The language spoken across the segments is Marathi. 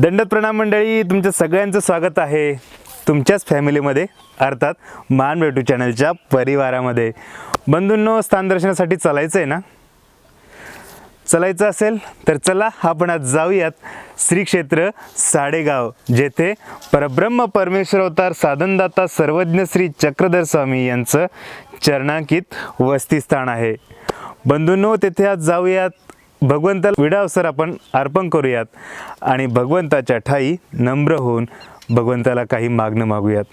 दंडत प्रणाम मंडळी तुमच्या सगळ्यांचं स्वागत आहे तुमच्याच फॅमिलीमध्ये अर्थात मान भेटू चॅनलच्या परिवारामध्ये. बंधूंनो स्थान दर्शनासाठी चालायचं आहे ना? चलायचं असेल तर चला आपण आज जाऊयात श्री क्षेत्र साडेगाव जेथे परब्रह्म परमेश्वर अवतार साधनदाता सर्वज्ञ श्री चक्रधर स्वामी यांचं चरणांकित वस्तीस्थान आहे. बंधूंनो तेथे आज जाऊयात भगवंताला विडावसर आपण अर्पण करूयात. आणि भगवंताच्या ठाई नम्र होऊन भगवंताला काही मागणं मागूयात.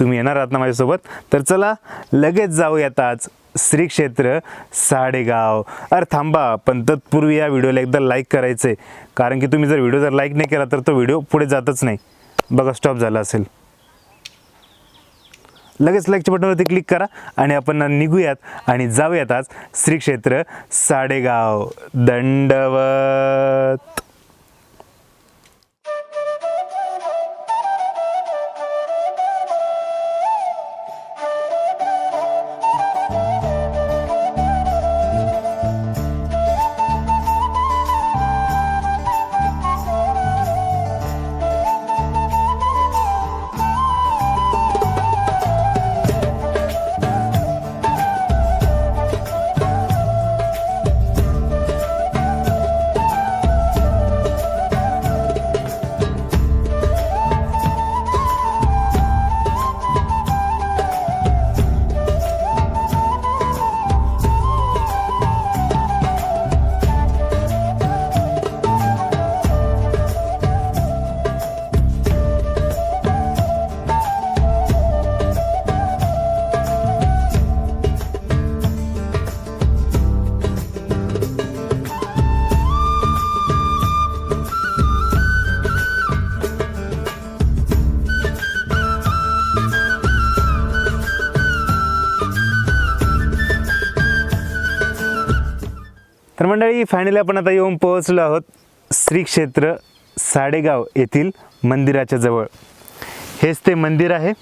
तुम्ही येणार आहात ना माझ्यासोबत? तर चला लगेच जाऊयात आज श्री क्षेत्र साडेगाव. अरे थांबा पण तत्पूर्वी या व्हिडिओला एकदा लाईक करायचं आहे कारण की तुम्ही जर व्हिडिओ जर लाईक नाही केला तर तो व्हिडिओ पुढे जातच नाही. बघा स्टॉप झाला असेल. लगेच लाईकच्या बटनवरती क्लिक करा आणि आपण निघूयात आणि जाऊयात आज श्री क्षेत्र साडेगाव दंडवत. मंडळी फायनली आपण आता येऊन पोहोचलो आहोत श्री क्षेत्र साडेगाव येथील मंदिराच्या जवळ. हेच ते मंदिर आहे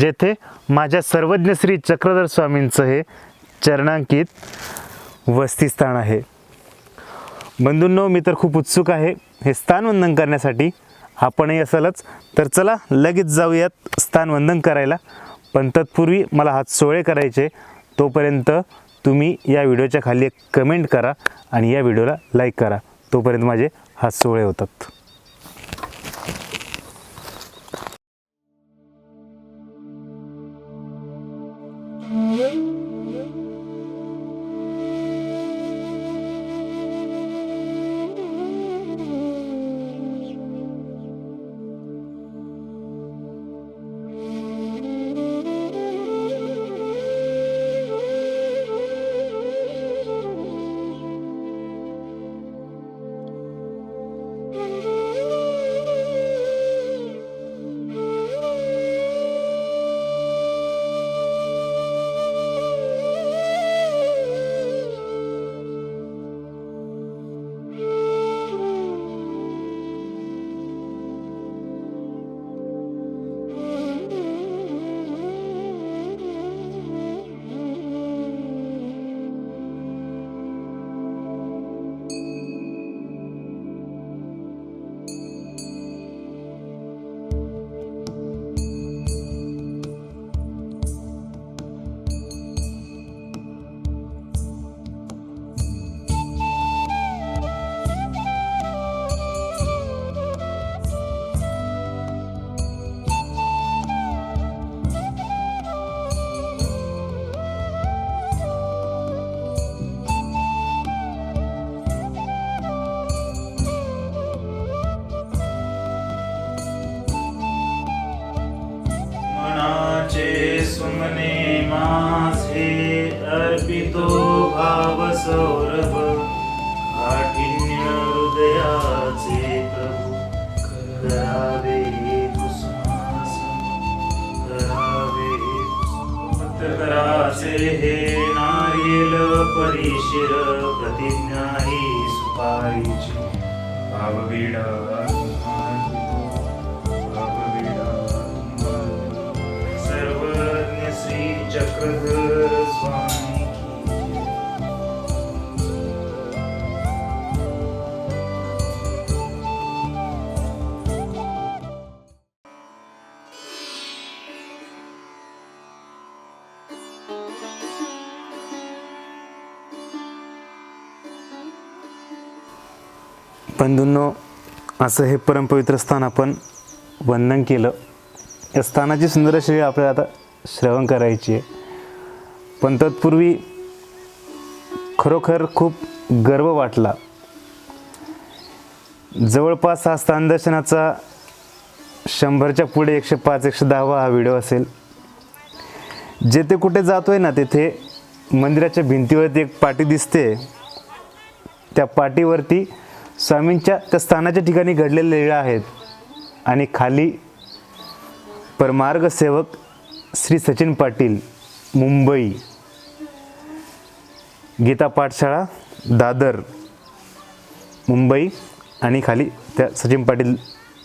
जेथे माझ्या सर्वज्ञ श्री चक्रधर स्वामींचं हे चरणांकित वस्तीस्थान आहे. बंधूंनो मी तर खूप उत्सुक आहे हे स्थानवंदन करण्यासाठी. आपणही असालच तर चला लगेच जाऊयात स्थानवंदन करायला. पण तत्पूर्वी मला हात सोळे करायचे तोपर्यंत तुम्ही या व्हिडिओच्या खाली एक कमेंट करा आणि या व्हिडिओला लाईक करा. तोपर्यंत माझे हात सोळे होतात. हे नारियल परिशिर प्रतिज्ञा ही सुपारीची. भावविडा भावविडा सर्वज्ञ श्री चक्रधर बंधूंनो असं हे परमपवित्र स्थान आपण वंदन केलं. या स्थानाची सुंदर अशी आपल्याला आता श्रवण करायची आहे. पण तत्पूर्वी खरोखर खूप गर्व वाटला. जवळपास हा स्थान दर्शनाचा शंभरच्या पुढे एकशे पाच एकशे दहावा हा व्हिडिओ असेल. जेथे कुठे जातोय ना तेथे मंदिराच्या भिंतीवरती एक पाटी दिसते. त्या पाटीवरती स्वामींच्या त्या स्थानाच्या ठिकाणी घडलेल्या लीळा आहेत. आणि खाली परमार्ग सेवक श्री सचिन पाटील मुंबई. गीता पाठशाळा दादर मुंबई. आणि खाली त्या सचिन पाटील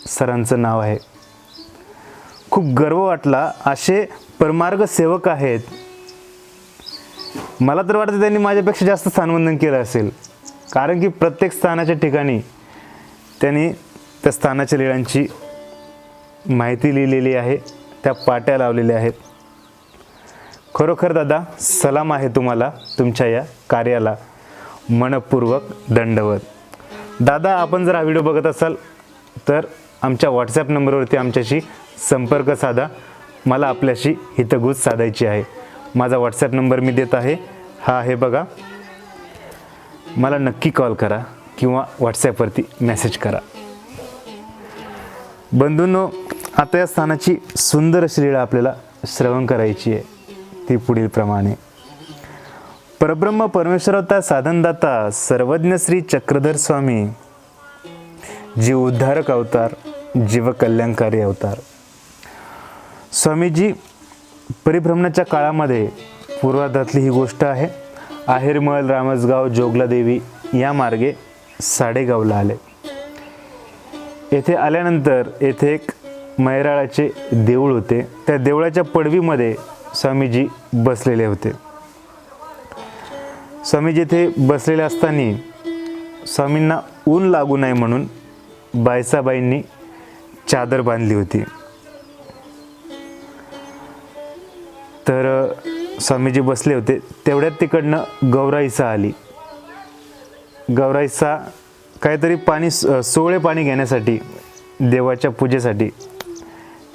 सरांचं नाव आहे. खूप गर्व वाटला असे परमार्ग सेवक आहेत. मला तर वाटतं त्यांनी माझ्यापेक्षा जास्त स्थानवंदन केलं असेल. कारण की प्रत्येक स्थानाच्या ठिकाणी त्यांनी त्या स्थानाच्या लिळांची माहिती लिहिलेली आहे त्या पाट्या लावलेल्या आहेत. खरोखर दादा सलाम आहे तुम्हाला तुमच्या या कार्याला. मनपूर्वक दंडवत. दादा आपण जर हा व्हिडिओ बघत असाल तर आमच्या व्हॉट्सॲप नंबरवरती आमच्याशी संपर्क साधा. मला आपल्याशी हितगुज साधायची आहे. माझा व्हॉट्सॲप नंबर मी देत आहे. हा आहे बघा मला नक्की कॉल करा किंवा व्हॉट्सॲपवरती मेसेज करा. बंधूंनो आता या स्थानाची सुंदर अशी लीळा आपल्याला श्रवण करायची आहे. ती पुढील प्रमाणे. परब्रह्म परमेश्वरता साधनदाता सर्वज्ञ श्री चक्रधर स्वामी जीव उद्धारक अवतार जीव कल्याणकारी अवतार. स्वामीजी परिभ्रमणाच्या काळामध्ये पूर्वार्धातली ही गोष्ट आहे. आहेरमळ रामसगाव जोगलादेवी या मार्गे साडेगावला आले. येथे आल्यानंतर येथे एक मैराळाचे देऊळ होते. त्या देवळाच्या पडवीमध्ये स्वामीजी बसलेले होते. स्वामीजी येथे बसलेले असताना स्वामींना ऊन लागू नये म्हणून बायसाबाईंनी चादर बांधली होती. तर स्वामीजी बसले होते तेवढ्यात तिकडनं गौराईसा आली. गौराईसा काहीतरी पाणी सोळे पाणी घेण्यासाठी देवाच्या पूजेसाठी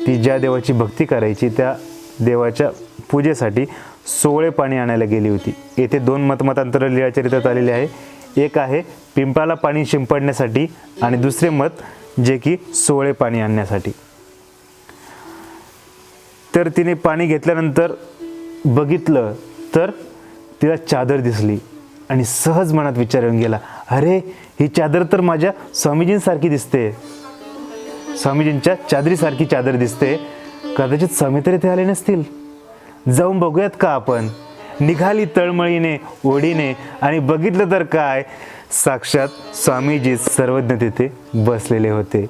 ती ज्या देवाची भक्ती करायची त्या देवाच्या पूजेसाठी सोळे पाणी आणायला गेली होती. येथे दोन मतमतांतर लिळाचरित्रात आलेले आहे. एक आहे पिंपळाला पाणी शिंपडण्यासाठी आणि दुसरे मत जे की सोळे पाणी आणण्यासाठी. तर तिने पाणी घेतल्यानंतर बघितलं तर तिला चादर दिसली आणि सहज मनात विचार येऊन गेला अरे ही चादर तर माझ्या स्वामीजींसारखी दिसते. स्वामीजींच्या चादरीसारखी चादर दिसते. कदाचित स्वामी तरी ते आले नसतील. जाऊन बघूयात का आपण? निघाली तळमळीने ओढीने आणि बघितलं तर काय? साक्षात स्वामीजी सर्वज्ञ तिथे बसलेले होते.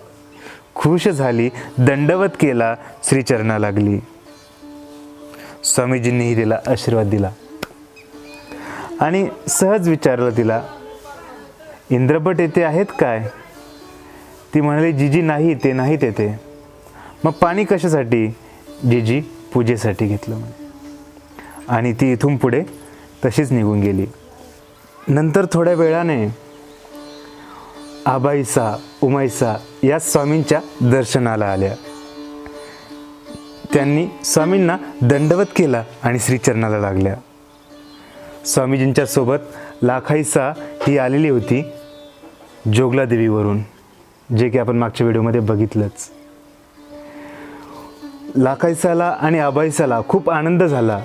खुश झाली दंडवत केला श्रीचरणा लागली. स्वामीजींनीही तिला आशीर्वाद दिला. आणि सहज विचारलं तिला इंद्रभट येथे आहेत काय? ती म्हणाली जीजी नाही ते नाही तेथे मग पाणी कशासाठी? जीजी पूजेसाठी घेतलं म्हणे. आणि ती इथून पुढे तशीच निघून गेली. नंतर थोड्या वेळाने आबाईसा उमाईसा या स्वामींच्या दर्शनाला आल्या. त्यांनी स्वामींना दंडवत केला आणि श्रीचरणाला लागल्या. स्वामीजींच्या सोबत लाखाईसा ही आलेली होती जोगला देवीवरून जे की आपण मागच्या व्हिडिओमध्ये बघितलंच. लाखाईसाला आणि आबाईसाला खूप आनंद झाला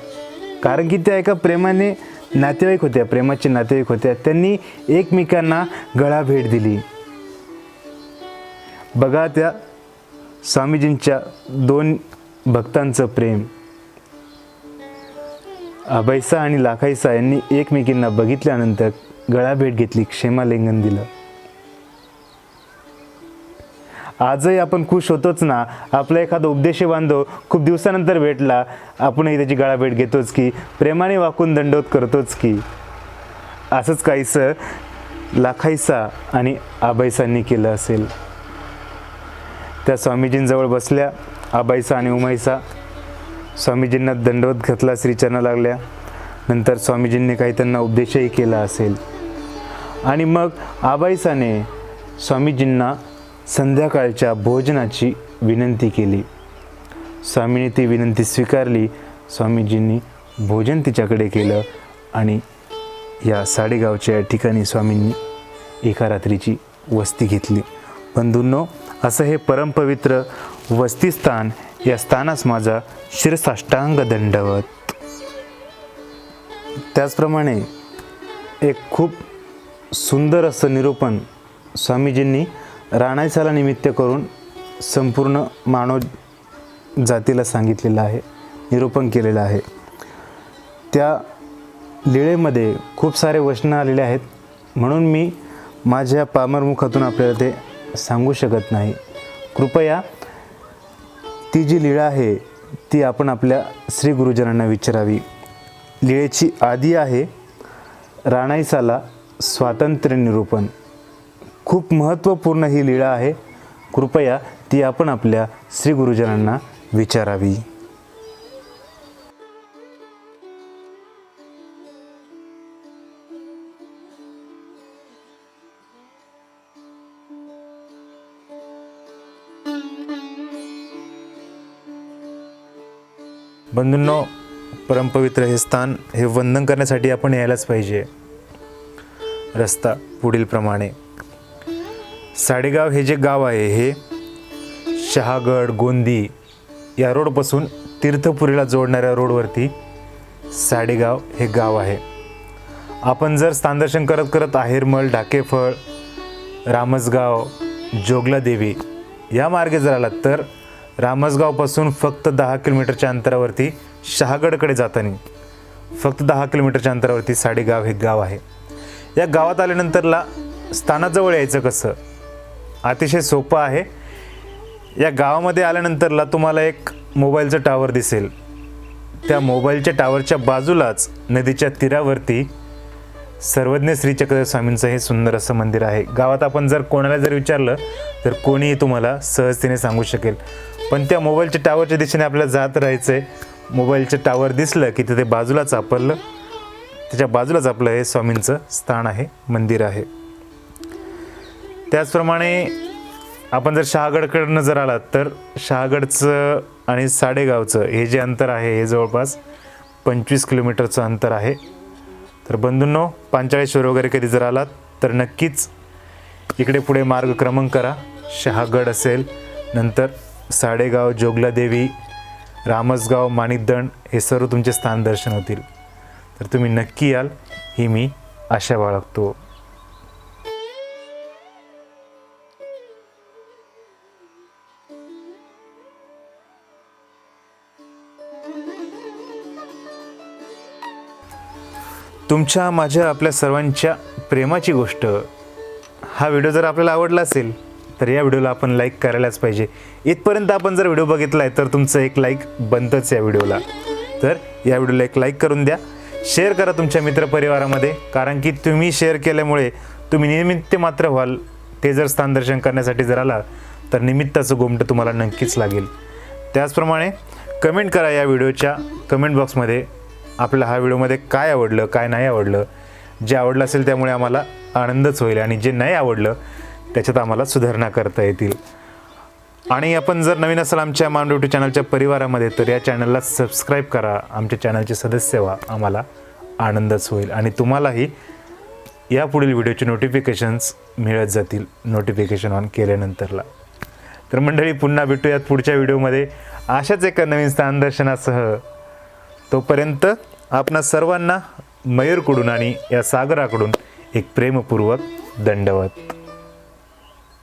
कारण की त्या एका प्रेमाने नातेवाईक होत्या प्रेमाचे नातेवाईक होत्या. त्यांनी एकमेकांना गळा भेट दिली. बघा त्या स्वामीजींच्या दोन भक्तांचं प्रेम. अभयसा आणि लाखाईसा यांनी एकमेकींना बघितल्यानंतर गळा भेट घेतली क्षेमालिंगन दिलं. आजही आपण खुश होतोच ना? आपला एखादा उपदेशी बांधव खूप दिवसानंतर भेटला आपणही त्याची गळा भेट घेतोच की प्रेमाने वाकून दंडोत करतोच की. असंच काहीसं लाखाईसा आणि आबाईसांनी केलं असेल. त्या स्वामीजींजवळ बसल्या आबाईसा आणि उमाईसा स्वामीजींना दंडवत घातला श्रीचरणा लागल्या. नंतर स्वामीजींनी काही त्यांना उपदेशही केला असेल. आणि मग आबाईसाने स्वामीजींना संध्याकाळच्या भोजनाची विनंती केली. स्वामीने ती विनंती स्वीकारली. स्वामीजींनी भोजन तिच्याकडे केलं आणि या साडेगावच्या या ठिकाणी स्वामींनी एका रात्रीची वस्ती घेतली. बंधूंनो असं हे परमपवित्र वस्तीस्थान या स्थानास माझा शिरसाष्टांग दंडवत त्याचप्रमाणे एक खूप सुंदर असं निरूपण स्वामीजींनी राणायसाला निमित्त करून संपूर्ण मानव जातीला सांगितलेलं आहे निरूपण केलेलं आहे. त्या लीळेमध्ये खूप सारे वचनं आलेले आहेत म्हणून मी माझ्या पामरमुखातून आपल्याला ते सांगू शकत नाही. कृपया ती जी लीळा आहे ती आपण आपल्या श्री गुरुजनांना विचारावी. लीळेची आधी आहे राणाईसाला स्वातंत्र्य निरूपण. खूप महत्त्वपूर्ण ही लीळा आहे. कृपया ती आपण आपल्या श्री गुरुजनांना विचारावी. बंधूंनो परमपवित्र हे स्थान हे वंदन करण्यासाठी आपण यायलाच पाहिजे. रस्ता पुढीलप्रमाणे साडेगाव हे जे गाव आहे हे शहागड गोंदी या रोडपासून तीर्थपुरीला जोडणाऱ्या रोडवरती साडेगाव हे गाव आहे. आपण जर स्थानदर्शन करत करत आहेरमल ढाकेफळ रामसगाव जोगला देवी या मार्गे जर आलात तर रामसगावपासून फक्त दहा किलोमीटरच्या अंतरावरती शहागडकडे जाताना फक्त दहा किलोमीटरच्या अंतरावरती साडेगाव हे गाव आहे. या गावात आल्यानंतरला स्थानाजवळ यायचं कसं? अतिशय सोपं आहे. या गावामध्ये आल्यानंतरला तुम्हाला एक मोबाईलचं टावर दिसेल. त्या मोबाईलच्या टावरच्या बाजूलाच नदीच्या तीरावरती सर्वज्ञ श्री चक्रधर स्वामींचं हे सुंदर असं मंदिर आहे. गावात आपण जर कोणाला जर विचारलं तर कोणीही तुम्हाला सहजतेने सांगू शकेल. पण त्या मोबाईलच्या टावरच्या दिशेने आपल्याला जात राहायचं आहे मोबाईलचं टावर दिसलं की तिथे बाजूलाच आपलं त्याच्या बाजूलाच आपलं हे स्वामींचं स्थान आहे मंदिर आहे. त्याचप्रमाणे आपण जर शहागडकडनं जर आलात तर शहागडचं आणि साडेगावचं हे जे अंतर आहे हे जवळपास पंचवीस किलोमीटरचं अंतर आहे. तर बंधूंनो पांचाळेश्वर वगैरे कधी जर आलात तर नक्कीच इकडे पुढे मार्ग क्रमांक करा. शहागड असेल नंतर साडेगाव जोगलादेवी रामसगाव माणिकदण हे सर्व तुमचे स्थान दर्शन होतील. तर तुम्ही नक्की याल ही मी आशा बाळगतो. तुमच्या माझ्या आपल्या सर्वांच्या प्रेमाची गोष्ट. हा व्हिडिओ जर आपल्याला आवडला असेल तर या व्हिडिओला आपण लाईक करायलाच पाहिजे. इथपर्यंत आपण जर व्हिडिओ बघितला आहे तर तुमचं एक लाईक बनतंच या व्हिडिओला. तर या व्हिडिओला एक लाईक करून द्या. शेअर करा तुमच्या मित्रपरिवारामध्ये कारण की तुम्ही शेअर केल्यामुळे तुम्ही निमित्त मात्र व्हाल. ते जर स्थान दर्शन करण्यासाठी जर आला तर निमित्ताचं गोमटं तुम्हाला नक्कीच लागेल. त्याचप्रमाणे कमेंट करा या व्हिडिओच्या कमेंट बॉक्समध्ये आपल्याला हा व्हिडिओमध्ये काय आवडलं काय नाही आवडलं. जे आवडलं असेल त्यामुळे आम्हाला आनंदच होईल आणि जे नाही आवडलं त्याच्यात आम्हाला सुधारणा करता येतील. आणि आपण जर नवीन असाल आमच्या माम यूट्यूब चॅनलच्या परिवारामध्ये तर या चॅनलला सबस्क्राईब करा. आमच्या चॅनलचे सदस्य व्हा. आम्हाला आनंदच होईल. आणि तुम्हालाही या पुढील व्हिडिओचे नोटिफिकेशन्स मिळत जातील नोटिफिकेशन ऑन केल्यानंतरला. तर मंडळी पुन्हा भेटूयात पुढच्या व्हिडिओमध्ये अशाच एका नवीन स्थानदर्शनासह तोपर्यंत आपणा सर्वांना मयूरकडून आणि या सागराकडून एक प्रेमपूर्वक दंडवत.